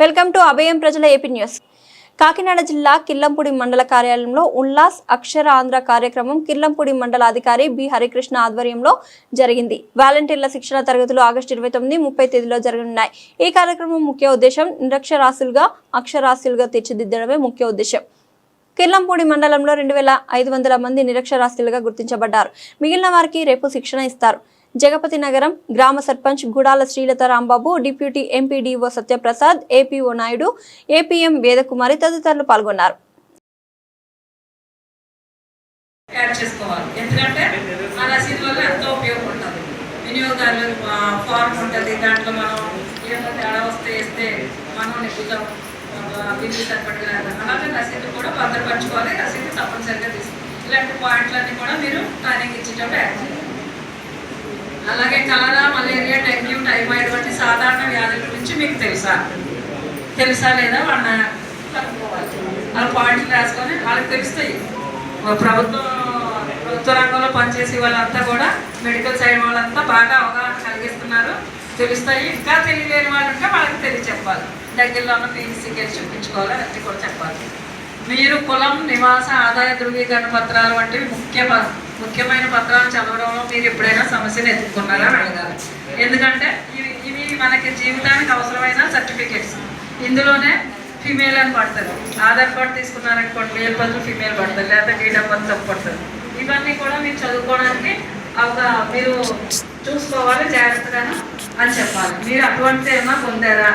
Welcome to అభయం ప్రజల AP news. Kakinada జిల్లా కిల్లంపూడి మండల కార్యాలయంలో ఉల్లాస్ అక్షర ఆంధ్ర కార్యక్రమం కిల్లంపూడి మండల అధికారి బి. హరికృష్ణ ఆధ్వర్యంలో జరిగింది. వాలంటీర్ల శిక్షణ తరగతులు ఆగస్టు ఇరవై తొమ్మిది ముప్పై తేదీలో జరగనున్నాయి. ఈ కార్యక్రమం ముఖ్య ఉద్దేశం నిరక్షరాస్యులుగా అక్షరాస్యులుగా తీర్చిదిద్దడమే ముఖ్య ఉద్దేశం. కిర్లంపూడి మండలంలో రెండు వేల ఐదు వందల మంది నిరక్షరాస్యులుగా గుర్తించబడ్డారు. మిగిలిన వారికి రేపు శిక్షణ ఇస్తారు. జగపతి నగరం గ్రామ sarpanch Gudala Srilatha Rambabu deputy MPDO Satyaprasad APO Naidu APM Vedakumari తదితరులు పాల్గొన్నారు. వినియోగదారులు ఫార్మ్ ఉంటుంది. దాంట్లో మనం తేడా వస్తే వేస్తే మనం నెగ్గుతాం బిల్లు సరిపడగా అలాగే రసీదు కూడా భద్రపరచుకోవాలి. రసీదు తప్పనిసరిగా ఇలాంటి పాయింట్లన్నీ కూడా మీరు ప్లానింగ్ ఇచ్చేటప్పుడు యాడ్ చేయాలి. అలాగే కలరా మలేరియా డెంగ్యూ టైఫాయిడ్ వంటి సాధారణ వ్యాధుల గురించి మీకు తెలుసా? తెలుసా లేదా? వాళ్ళ వాళ్ళ పాయింట్లు రాసుకొని వాళ్ళకి తెలుస్తాయి. ప్రభుత్వం ప్రభుత్వ రంగంలో పనిచేసే వాళ్ళంతా కూడా మెడికల్ సైడ్ వాళ్ళంతా బాగా అవగాహన కలిగిస్తున్నారు. తెలుస్తాయి. ఇంకా తెలియలేని వాళ్ళు ఉంటే వాళ్ళకి తెలియచెప్పాలి. దగ్గరలో ఉన్న పీసీకి చూపించుకోవాలి. అన్నీ కూడా చెప్పాలి. మీరు కులం నివాస ఆదాయ ధృవీకరణ పత్రాలు వంటివి ముఖ్య ముఖ్యమైన పత్రాలు చదవడంలో మీరు ఎప్పుడైనా సమస్యను ఎదుర్కొన్నారా అని అడగాలి. ఎందుకంటే ఇవి ఇవి మనకి జీవితానికి అవసరమైన సర్టిఫికెట్స్ ఇందులోనే ఫిమేల్ అని పడుతుంది. ఆధార్ కార్డు తీసుకున్నారనుకోండి మేల్ బదులు ఫిమేల్ పడుతుంది లేకపోతే డేట్ ఆఫ్ బర్త్ తప్పు పడుతుంది. ఇవన్నీ కూడా మీరు చదువుకోవడానికి ఒక మీరు చూసుకోవాలి జాగ్రత్తగాను అని చెప్పాలి. మీరు అటువంటి ఏమైనా పొందారా?